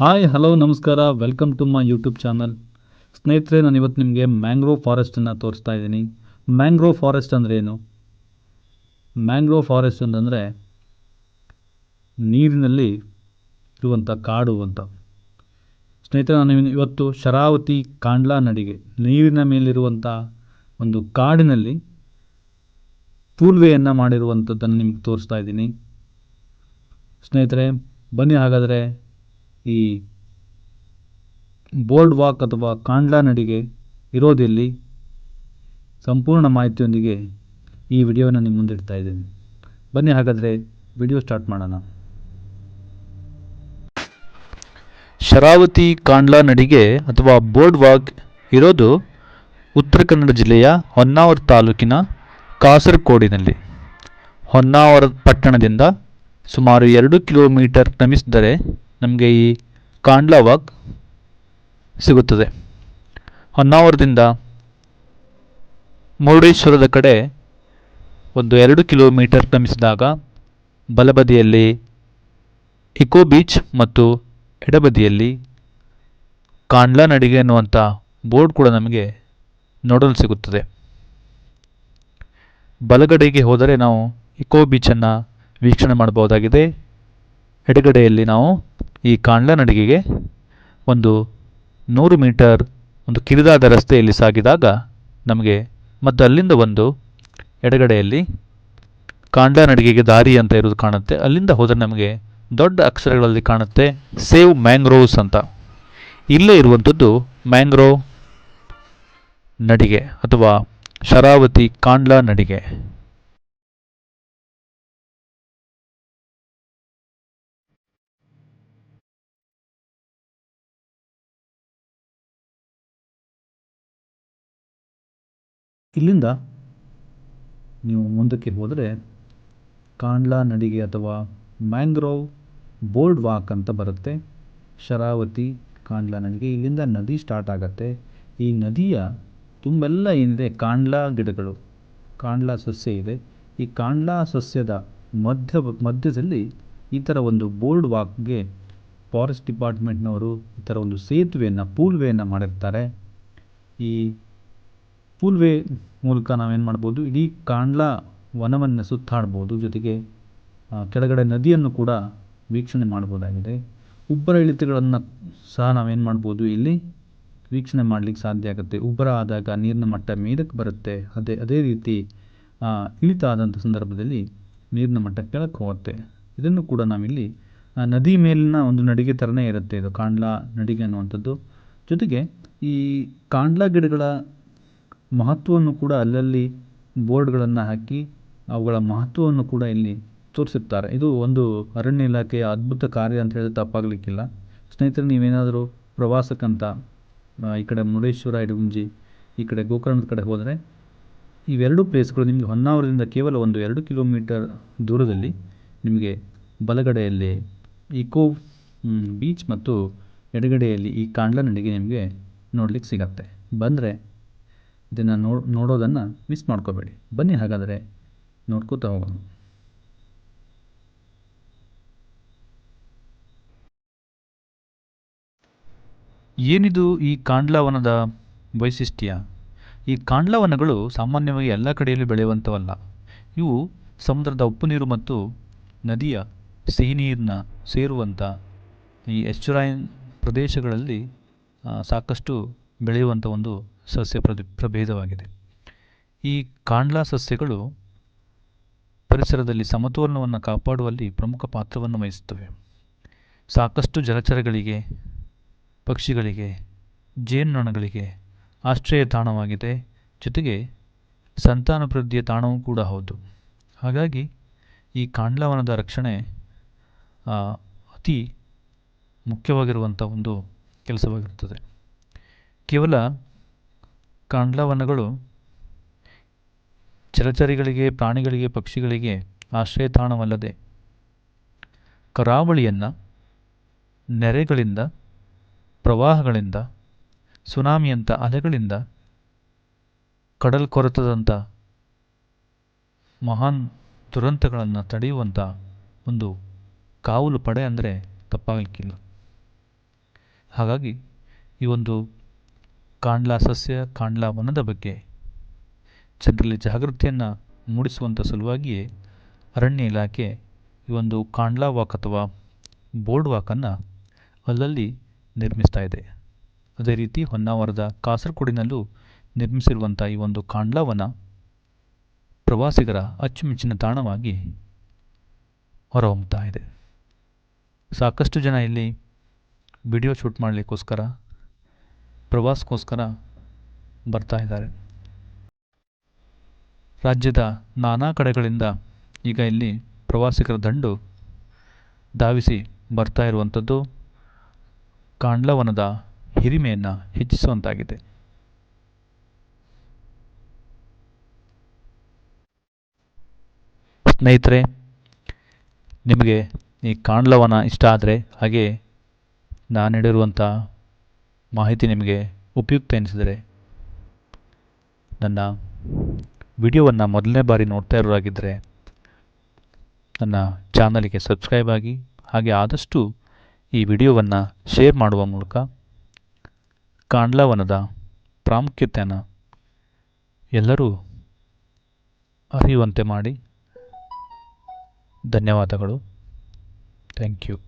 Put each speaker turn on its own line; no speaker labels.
Hi hello ನಮಸ್ಕಾರ. Welcome to my YouTube channel ಸ್ನೇಹಿತರೆ, ನಾನು ಇವತ್ತು ನಿಮಗೆ ಮ್ಯಾಂಗ್ರೋವ್ ಫಾರೆಸ್ಟನ್ನು ತೋರಿಸ್ತಾ ಇದ್ದೀನಿ. ಮ್ಯಾಂಗ್ರೋವ್ ಫಾರೆಸ್ಟ್ ಅಂದರೆ ಏನು? ಮ್ಯಾಂಗ್ರೋವ್ ಫಾರೆಸ್ಟ್ ಅಂತಂದರೆ ನೀರಿನಲ್ಲಿ ಇರುವಂಥ ಕಾಡು ಅಂತ. ಸ್ನೇಹಿತರೆ, ನಾನು ಇವತ್ತು ಶರಾವತಿ ಕಾಂಡ್ಲಾ ನಡಿಗೆ, ನೀರಿನ ಮೇಲಿರುವಂಥ ಒಂದು ಕಾಡಿನಲ್ಲಿ ಪೂಲ್ವೆಯನ್ನು ಮಾಡಿರುವಂಥದ್ದನ್ನು ನಿಮ್ಗೆ ತೋರಿಸ್ತಾ ಇದ್ದೀನಿ. ಸ್ನೇಹಿತರೆ, ಬನ್ನಿ ಹಾಗಾದರೆ ಈ ಬೋರ್ಡ್ ವಾಕ್ ಅಥವಾ ಕಾಂಡ್ಲಾ ನಡಿಗೆ ಇರೋದಿಲ್ಲಿ ಸಂಪೂರ್ಣ ಮಾಹಿತಿಯೊಂದಿಗೆ ಈ ವಿಡಿಯೋನ ನಿಮ್ಮ ಮುಂದೆ ಇಡ್ತಾ ಇದ್ದೀನಿ. ಬನ್ನಿ ಹಾಗಾದರೆ ವಿಡಿಯೋ ಸ್ಟಾರ್ಟ್ ಮಾಡೋಣ. ಶರಾವತಿ ಕಾಂಡ್ಲಾ ನಡಿಗೆ ಅಥವಾ ಬೋರ್ಡ್ ವಾಕ್ ಇರೋದು ಉತ್ತರ ಕನ್ನಡ ಜಿಲ್ಲೆಯ ಹೊನ್ನಾವರ ತಾಲೂಕಿನ ಕಾಸರಕೋಡಿನಲ್ಲಿ ಹೊನ್ನಾವರ ಪಟ್ಟಣದಿಂದ ಸುಮಾರು ಎರಡು ಕಿಲೋಮೀಟರ್ ಕ್ರಮಿಸಿದರೆ ನಮಗೆ ಈ ಕಾಂಡ್ಲಾವಾಗ್ ಸಿಗುತ್ತದೆ. ಹೊನ್ನಾವರದಿಂದ ಮುರುಡೇಶ್ವರದ ಕಡೆ ಒಂದು ಎರಡು ಕಿಲೋಮೀಟರ್ ಕ್ರಮಿಸಿದಾಗ ಬಲಬದಿಯಲ್ಲಿ ಇಕೋ ಬೀಚ್ ಮತ್ತು ಎಡಬದಿಯಲ್ಲಿ ಕಾಂಡ್ಲಾ ನಡಿಗೆ ಎನ್ನುವಂಥ ಬೋರ್ಡ್ ಕೂಡ ನಮಗೆ ನೋಡಲು ಸಿಗುತ್ತದೆ. ಬಲಗಡೆಗೆ ಹೋದರೆ ನಾವು ಇಕೋ ಬೀಚನ್ನು ವೀಕ್ಷಣೆ ಮಾಡಬಹುದಾಗಿದೆ. ಎಡಗಡೆಯಲ್ಲಿ ನಾವು ಈ ಕಾಂಡ್ಲ ನಡಿಗೆಗೆ ಒಂದು ನೂರು ಮೀಟರ್ ಒಂದು ಕಿರಿದಾದ ರಸ್ತೆಯಲ್ಲಿ ಸಾಗಿದಾಗ ನಮಗೆ ಮತ್ತು ಅಲ್ಲಿಂದ ಒಂದು ಎಡಗಡೆಯಲ್ಲಿ ಕಾಂಡ್ಲ ನಡಿಗೆಗೆ ದಾರಿ ಅಂತ ಇರೋದು ಕಾಣುತ್ತೆ. ಅಲ್ಲಿಂದ ಹೋದರೆ ನಮಗೆ ದೊಡ್ಡ ಅಕ್ಷರಗಳಲ್ಲಿ ಕಾಣುತ್ತೆ ಸೇವ್ ಮ್ಯಾಂಗ್ರೋವ್ಸ್ ಅಂತ. ಇಲ್ಲೇ ಇರುವಂಥದ್ದು ಮ್ಯಾಂಗ್ರೋವ್ ನಡಿಗೆ ಅಥವಾ ಶರಾವತಿ ಕಾಂಡ್ಲ ನಡಿಗೆ. ಇಲ್ಲಿಂದ ನೀವು ಮುಂದಕ್ಕೆ ಹೋದರೆ ಕಾಂಡ್ಲಾ ನಡಿಗೆ ಅಥವಾ ಮ್ಯಾಂಗ್ರೋವ್ ಬೋರ್ಡ್ ವಾಕ್ ಅಂತ ಬರುತ್ತೆ. ಶರಾವತಿ, ಕಾಂಡ್ಲಾ ನಡಿಗೆ ಇಲ್ಲಿಂದ ನದಿ ಸ್ಟಾರ್ಟ್ ಆಗುತ್ತೆ. ಈ ನದಿಯ ತುಂಬೆಲ್ಲ ಏನಿದೆ? ಕಾಂಡ್ಲಾ ಗಿಡಗಳು, ಕಾಂಡ್ಲಾ ಸಸ್ಯ ಇದೆ. ಈ ಕಾಂಡ್ಲಾ ಸಸ್ಯದ ಮಧ್ಯ, ಮಧ್ಯದಲ್ಲಿ ಈ ಥರ ಒಂದು ಬೋರ್ಡ್ ವಾಕ್ಗೆ ಫಾರೆಸ್ಟ್ ಡಿಪಾರ್ಟ್ಮೆಂಟ್ನವರು ಈ ಥರ ಒಂದು ಸೇತುವೆಯನ್ನು, ಪೂಲ್ವೆಯನ್ನು ಮಾಡಿರ್ತಾರೆ. ಈ ಪೂಲ್ವೇ ಮೂಲಕ ನಾವೇನು ಮಾಡ್ಬೋದು, ಇಡೀ ಕಾಂಡ್ಲಾ ವನವನ್ನು ಸುತ್ತಾಡ್ಬೋದು, ಜೊತೆಗೆ ಕೆಳಗಡೆ ನದಿಯನ್ನು ಕೂಡ ವೀಕ್ಷಣೆ ಮಾಡ್ಬೋದಾಗಿದೆ. ಉಬ್ಬರ ಇಳಿತಗಳನ್ನು ಸಹ ನಾವೇನು ಮಾಡ್ಬೋದು, ಇಲ್ಲಿ ವೀಕ್ಷಣೆ ಮಾಡಲಿಕ್ಕೆ ಸಾಧ್ಯ ಆಗುತ್ತೆ. ಉಬ್ಬರ ಆದಾಗ ನೀರಿನ ಮಟ್ಟ ಮೇಲಕ್ಕೆ ಬರುತ್ತೆ. ಅದೇ ಅದೇ ರೀತಿ ಇಳಿತಾದಂಥ ಸಂದರ್ಭದಲ್ಲಿ ನೀರಿನ ಮಟ್ಟ ಕೆಳಕ್ಕೆ ಹೋಗುತ್ತೆ. ಇದನ್ನು ಕೂಡ ನಾವಿಲ್ಲಿ ನದಿ ಮೇಲಿನ ಒಂದು ನಡಿಗೆ ಥರನೇ ಇರುತ್ತೆ ಇದು ಕಾಂಡ್ಲಾ ನಡಿಗೆ ಅನ್ನುವಂಥದ್ದು. ಜೊತೆಗೆ ಈ ಕಾಂಡ್ಲಾ ಗಿಡಗಳ ಮಹತ್ವವನ್ನು ಕೂಡ ಅಲ್ಲಲ್ಲಿ ಬೋರ್ಡ್ಗಳನ್ನು ಹಾಕಿ ಅವುಗಳ ಮಹತ್ವವನ್ನು ಕೂಡ ಇಲ್ಲಿ ತೋರಿಸಿರ್ತಾರೆ. ಇದು ಒಂದು ಅರಣ್ಯ ಇಲಾಖೆಯ ಅದ್ಭುತ ಕಾರ್ಯ ಅಂತ ಹೇಳಿದ್ರೆ ತಪ್ಪಾಗಲಿಕ್ಕಿಲ್ಲ. ಸ್ನೇಹಿತರೆ, ನೀವೇನಾದರೂ ಪ್ರವಾಸಕ್ಕಂತ ಈ ಕಡೆ ಮುರುಡೇಶ್ವರ, ಇಡಗುಂಜಿ, ಈ ಕಡೆ ಗೋಕರ್ಣದ ಕಡೆ ಹೋದರೆ, ಇವೆರಡು ಪ್ಲೇಸ್ಗಳು ನಿಮಗೆ ಹೊನ್ನಾವರದಿಂದ ಕೇವಲ ಒಂದು ಎರಡು ಕಿಲೋಮೀಟರ್ ದೂರದಲ್ಲಿ ನಿಮಗೆ ಬಲಗಡೆಯಲ್ಲಿ ಇಕೋ ಬೀಚ್ ಮತ್ತು ಎಡಗಡೆಯಲ್ಲಿ ಈ ಕಾಂಡ್ಲನಡಿಗೆ ನಿಮಗೆ ನೋಡಲಿಕ್ಕೆ ಸಿಗತ್ತೆ. ಬಂದರೆ ಇದನ್ನು ನೋಡಿ, ನೋಡೋದನ್ನು ಮಿಸ್ ಮಾಡ್ಕೋಬೇಡಿ. ಬನ್ನಿ ಹಾಗಾದರೆ ನೋಡ್ಕೋತಾ ಹೋಗೋಣ. ಏನಿದು ಈ ಕಾಂಡ್ಲವನದ ವೈಶಿಷ್ಟ್ಯ? ಈ ಕಾಂಡ್ಲವನಗಳು ಸಾಮಾನ್ಯವಾಗಿ ಎಲ್ಲ ಕಡೆಯಲ್ಲಿ ಬೆಳೆಯುವಂಥವಲ್ಲ. ಇವು ಸಮುದ್ರದ ಉಪ್ಪು ನೀರು ಮತ್ತು ನದಿಯ ಸಿಹಿ ನೀರನ್ನ ಸೇರುವಂಥ ಈ ಎಸ್ಚುರೈನ್ ಪ್ರದೇಶಗಳಲ್ಲಿ ಸಾಕಷ್ಟು ಬೆಳೆಯುವಂಥ ಒಂದು ಸಸ್ಯ ಪ್ರದಿ ಪ್ರಭೇದವಾಗಿದೆ. ಈ ಕಾಂಡ್ಲಾ ಸಸ್ಯಗಳು ಪರಿಸರದಲ್ಲಿ ಸಮತೋಲನವನ್ನು ಕಾಪಾಡುವಲ್ಲಿ ಪ್ರಮುಖ ಪಾತ್ರವನ್ನು ವಹಿಸುತ್ತವೆ. ಸಾಕಷ್ಟು ಜಲಚರಗಳಿಗೆ, ಪಕ್ಷಿಗಳಿಗೆ ಜೇನುನೊಣಗಳಿಗೆ ಆಶ್ರಯ ತಾಣವಾಗಿದೆ. ಜೊತೆಗೆ ಸಂತಾನವೃದ್ಧಿಯ ತಾಣವೂ ಕೂಡ ಹೌದು. ಹಾಗಾಗಿ ಈ ಕಾಂಡ್ಲಾವನದ ರಕ್ಷಣೆ ಅತಿ ಮುಖ್ಯವಾಗಿರುವಂಥ ಒಂದು ಕೆಲಸವಾಗಿರುತ್ತದೆ. ಕೇವಲ ಕಾಂಡ್ಲಾವನಗಳು ಜಲಚರಿಗಳಿಗೆ ಪ್ರಾಣಿಗಳಿಗೆ, ಪಕ್ಷಿಗಳಿಗೆ ಆಶ್ರಯ ತಾಣವಲ್ಲದೆ ಕರಾವಳಿಯನ್ನು, ನೆರೆಗಳಿಂದ, ಪ್ರವಾಹಗಳಿಂದ ಸುನಾಮಿಯಂಥ ಅಲೆಗಳಿಂದ ಕಡಲ್ ಕೊರೆತದಂಥ ಮಹಾನ್ ದುರಂತಗಳನ್ನು ತಡೆಯುವಂಥ ಒಂದು ಕಾವಲು ಪಡೆ ಅಂದರೆ ತಪ್ಪಾಗಲಿಕ್ಕಿಲ್ಲ. ಹಾಗಾಗಿ ಈ ಒಂದು ಕಾಂಡ್ಲಾ ಸಸ್ಯ, ಕಾಂಡ್ಲಾ ವನದ ಬಗ್ಗೆ. ಜನರಲ್ಲಿ ಜಾಗೃತಿಯನ್ನು ಮೂಡಿಸುವಂಥ ಸಲುವಾಗಿಯೇ ಅರಣ್ಯ ಇಲಾಖೆ ಈ ಒಂದು ಕಾಂಡ್ಲಾ ವಾಕ್ ಅಥವಾ ಬೋರ್ಡ್ ವಾಕನ್ನು ಅಲ್ಲಲ್ಲಿ ನಿರ್ಮಿಸ್ತಾ ಇದೆ. ಅದೇ ರೀತಿ ಹೊನ್ನಾವರದ ಕಾಸರಗೋಡಿನಲ್ಲೂ ನಿರ್ಮಿಸಿರುವಂಥ ಈ ಒಂದು ಕಾಂಡ್ಲಾವನ ಪ್ರವಾಸಿಗರ ಅಚ್ಚುಮೆಚ್ಚಿನ ತಾಣವಾಗಿ ಹೊರಹೊಮ್ಮುತ್ತಾ ಇದೆ. ಸಾಕಷ್ಟು ಜನ ಇಲ್ಲಿ ವಿಡಿಯೋ ಶೂಟ್ ಮಾಡಲಿಕ್ಕೋಸ್ಕರ ಪ್ರವಾಸಕ್ಕೋಸ್ಕರ ಬರ್ತಾ ಇದ್ದಾರೆ. ರಾಜ್ಯದ ನಾನಾ ಕಡೆಗಳಿಂದ ಈಗ ಇಲ್ಲಿ ಪ್ರವಾಸಿಗರ ದಂಡು ಧಾವಿಸಿ ಬರ್ತಾ ಇರುವಂಥದ್ದು ಕಾಂಡ್ಲವನದ ಹಿರಿಮೆಯನ್ನು ಹೆಚ್ಚಿಸುವಂತಾಗಿದೆ. ಸ್ನೇಹಿತರೆ, ನಿಮಗೆ ಈ ಕಾಂಡ್ಲವನ ಇಷ್ಟ ಆದರೆ ಹಾಗೆ ನಾನು ನೀಡಿರುವಂಥ ಮಾಹಿತಿ ನಿಮಗೆ ಉಪಯುಕ್ತ ಎನಿಸಿದರೆ ನನ್ನ ವಿಡಿಯೋವನ್ನು ಮೊದಲನೇ ಬಾರಿ ನೋಡ್ತಾ ಇರೋರಾಗಿದ್ದರೆ ನನ್ನ ಚಾನಲಿಗೆ ಸಬ್ಸ್ಕ್ರೈಬ್ ಆಗಿ ಹಾಗೆ ಆದಷ್ಟು ಈ ವಿಡಿಯೋವನ್ನು ಶೇರ್ ಮಾಡುವ ಮೂಲಕ ಕಾಂಡ್ಲಾವನದ ಪ್ರಾಮುಖ್ಯತೆಯನ್ನು ಎಲ್ಲರೂ ಅರಿಯುವಂತೆ ಮಾಡಿ. ಧನ್ಯವಾದಗಳು. Thank you.